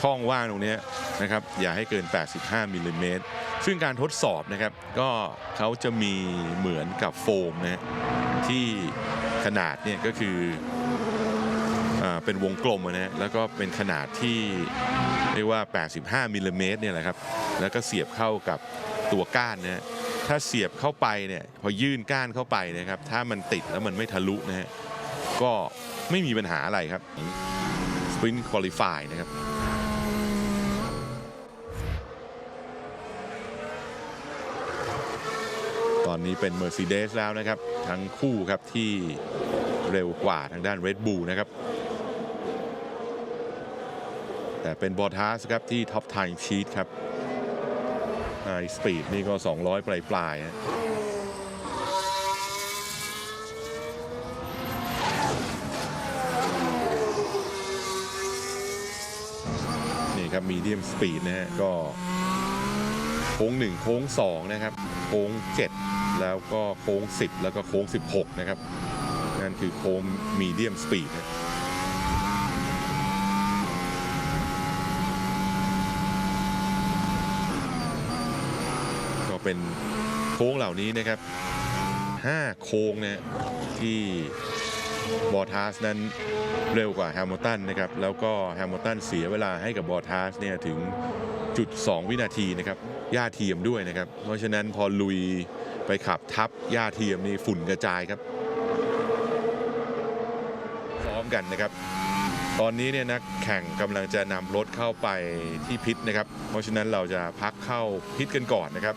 ช่องว่างตรงนี้นะครับอย่าให้เกิน 85มิลลิเมตรซึ่งการทดสอบนะครับก็เขาจะมีเหมือนกับโฟมนะที่ขนาดเนี่ยก็คืออเป็นวงกลมนะฮะแล้วก็เป็นขนาดที่เรียกว่า 85มิลลิเมตรเนี่ยแหละครับแล้วก็เสียบเข้ากับตัวก้านนะฮะถ้าเสียบเข้าไปเนี่ยพอยื่นก้านเข้าไปนะครับ ถ้ามันติดแล้วมันไม่ทะลุนะฮะก็ไม่มีปัญหาอะไรครับ Sprint Qualify นะครับ อนนี้เป็น Mercedes แล้วนะครับ ทั้งคู่ครับที่เร็วกว่าทางด้าน Red Bull นะครับ แต่เป็นบอท a สครับที่ท็อปไทม์ชีตครับไฮสปีดนี่ก็ 200 ปลายปลายๆฮะนี่ครับมีเดียมสปีดนะฮะก็โค้ง1โค้ง2นะครับโค้ง7 แล้วก็โค้ง 10 แล้วก็โค้ง 16 นะครับ นั่นคือโค้งมีเดียมสปีดนะก็เป็นโค้งเหล่านี้นะครับ 5 โค้งนะที่บอทาสนั้นเร็วกว่าแฮมิลตันนะครับ แล้วก็แฮมิลตันเสียเวลาให้กับบอทาสเนี่ยถึง จุด2วินาทีนะครับหญ้าเทียมด้วยนะครับ เพราะฉะนั้นพอลุยไปขับทับหญ้าเทียมนี่ฝุ่นกระจายครับซ้อมกันนะครับ ตอนนี้เนี่ยนักแข่งกำลังจะนำรถเข้าไปที่พิษนะครับ เพราะฉะนั้นเราจะพักเข้าพิษกันก่อนนะครับ